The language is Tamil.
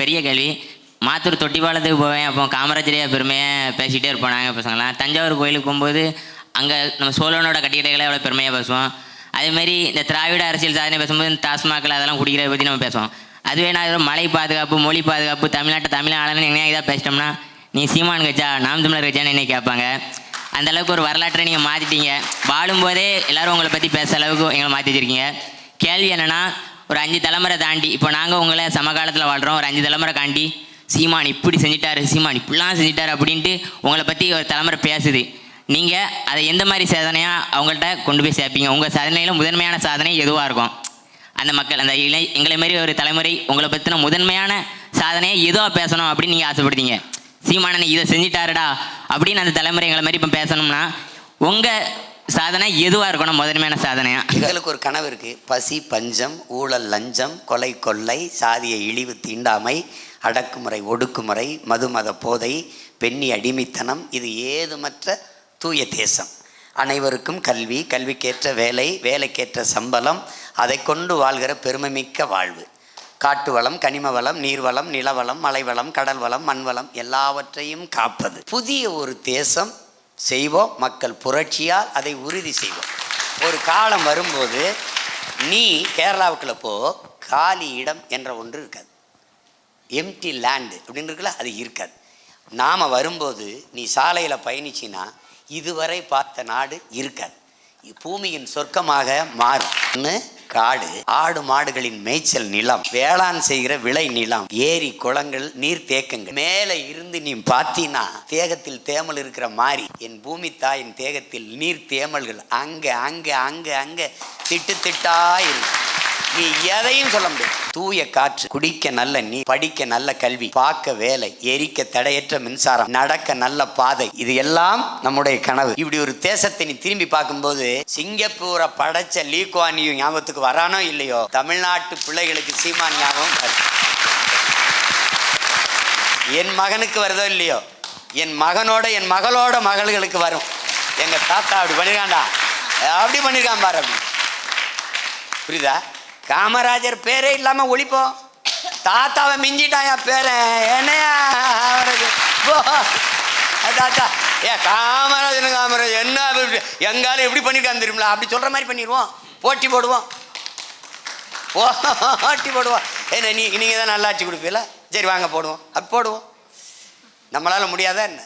பெரிய கேள்வி. மாத்தூர் தொட்டிப்பாலத்துக்கு போவேன். அப்போ காமராஜரையா பெருமையாக பேசிகிட்டே இருப்போம் நாங்கள் பசங்களாம். தஞ்சாவூர் கோயிலுக்கு போகும்போது அங்கே நம்ம சோழனோட கட்டிடங்களை எவ்வளோ பெருமையாக பேசுவோம். அதேமாரி இந்த திராவிட அரசியல் சாதனை பேசும்போது இந்த டாஸ்மாகில் அதெல்லாம் குடிக்கிறத பற்றி நம்ம பேசுவோம். அதுவே நான் ஏதோ மலை பாதுகாப்பு மொழி பாதுகாப்பு தமிழ்நாட்டை தமிழ் ஆளுநர் எங்கேயா இதாக பேசிட்டோம்னா நீ சீமான் கட்சா நாம் தமிழர் கட்சான்னு என்ன கேட்பாங்க. அந்த அளவுக்கு ஒரு வரலாற்றை நீங்கள் மாற்றிட்டீங்க வாழும்போதே எல்லாரும் உங்களை பற்றி பேசுகிற அளவுக்கு எங்களை மாற்றி வச்சுருக்கீங்க. கேள்வி என்னென்னா ஒரு அஞ்சு தலைமுறை தாண்டி இப்போ நாங்கள் உங்களை சமகாலத்தில் வாழ்கிறோம் ஒரு அஞ்சு தலைமுறை தாண்டி சீமான் இப்படி செஞ்சிட்டாரு சீமான் இப்படிலாம் செஞ்சிட்டாரு அப்படின்ட்டு உங்களை பற்றி ஒரு தலைமுறை பேசுது. நீங்கள் அதை எந்த மாதிரி சாதனையாக அவங்கள்ட்ட கொண்டு போய் சேர்ப்பீங்க? உங்கள் சாதனையில் முதன்மையான சாதனை எதுவாக இருக்கும்? அந்த மக்கள் அந்த இளை எங்களை மாதிரி ஒரு தலைமுறை உங்களை பற்றின முதன்மையான சாதனையை எதுவாக பேசணும் அப்படின்னு நீங்கள் ஆசைப்படுத்தீங்க? சீமானனை இதை செஞ்சிட்டாருடா அப்படின்னு அந்த தலைமுறை எங்களை மாதிரி இப்போ பேசணும்னா உங்கள் சாதனை எதுவாக இருக்கணும்? முதன்மையான சாதனையா? எங்களுக்கு ஒரு கனவு இருக்கு. பசி பஞ்சம் ஊழல் லஞ்சம் கொலை கொள்ளை சாதிய இழிவு தீண்டாமை அடக்குமுறை ஒடுக்குமுறை மதுமத போதை பெண்ணி அடிமைத்தனம் இது ஏதுமற்ற தூய தேசம். அனைவருக்கும் கல்வி கல்விக்கேற்ற வேலை வேலைக்கேற்ற சம்பளம் அதை கொண்டு வாழ்கிற பெருமைமிக்க வாழ்வு. காட்டு வளம் கனிம வளம் நீர்வளம் நிலவளம் மலைவளம் கடல் வளம் மண்வளம் எல்லாவற்றையும் காப்பது. புதிய ஒரு தேசம் செய்வோம். மக்கள் புரட்சியால் அதை உறுதி செய்வோம். ஒரு காலம் வரும்போது நீ கேரளாவுக்குள்ள போ காலி இடம் என்ற ஒன்று இருக்காது. எம்டி லேண்டு அப்படின்னு இருக்குல்ல அது இருக்காது. நாம் வரும்போது நீ சாலையில் பயணிச்சின்னா இதுவரை பார்த்த நாடு இருக்காது. பூமியின் சொர்க்கமாக மாறும். காடு ஆடு மாடுகளின் மேய்ச்சல் நிலம் வேளாண் செய்கிற விளை நிலம் ஏரி குளங்கள் நீர் தேக்கங்கள். மேலே இருந்து நீ பார்த்தீனா தேகத்தில் தேமல் இருக்கிற மாதிரி என் பூமி தாயின் தேகத்தில் நீர் தேமல்கள் அங்க அங்க அங்க அங்க திட்டு திட்டா இருக்கும் நீ எதையும் சொல்ல முடியாது. தூய காற்று குடிக்க நல்ல நீ படிக்க நல்ல கல்வி பார்க்க வேலை எரிக்க தடையற்ற மின்சாரம் நடக்க நல்ல பாதை இது எல்லாம் நம்முடைய கனவு. இப்படி ஒரு தேசத்தை நீ திரும்பி பார்க்கும்போது சிங்கப்பூரை படைச்ச லீக்வானியும் ஞாபகத்துக்கு வரானோ இல்லையோ? தமிழ்நாட்டு பிள்ளைகளுக்கு சீமான் ஞாபகம் வருது. என் மகனுக்கு வருதோ இல்லையோ? என் மகனோட என் மகளோட மகள்களுக்கு வரும். எங்க தாத்தா அப்படி பண்ணிருக்காண்டா அப்படி பண்ணிருக்கான் பாரு அப்படி. புரியுதா? காமராஜர் பேரே இல்லாமல் ஒழிப்போம் தாத்தாவை மிஞ்சிட்டாயா பேரன் என்னையா அவருக்கு? தாத்தா ஏ காமராஜன் காமராஜர் என்ன எங்காலும் எப்படி பண்ணிருக்கான்னு தெரியுமில அப்படி சொல்கிற மாதிரி பண்ணிடுவோம் போட்டி போடுவோம். போட்டி போடுவோம். ஏன்னா நீ நீங்கள் தான் நல்லாச்சு கொடுப்பீல சரி வாங்க போடுவோம். அப்போ போடுவோம். நம்மளால் முடியாதா என்ன?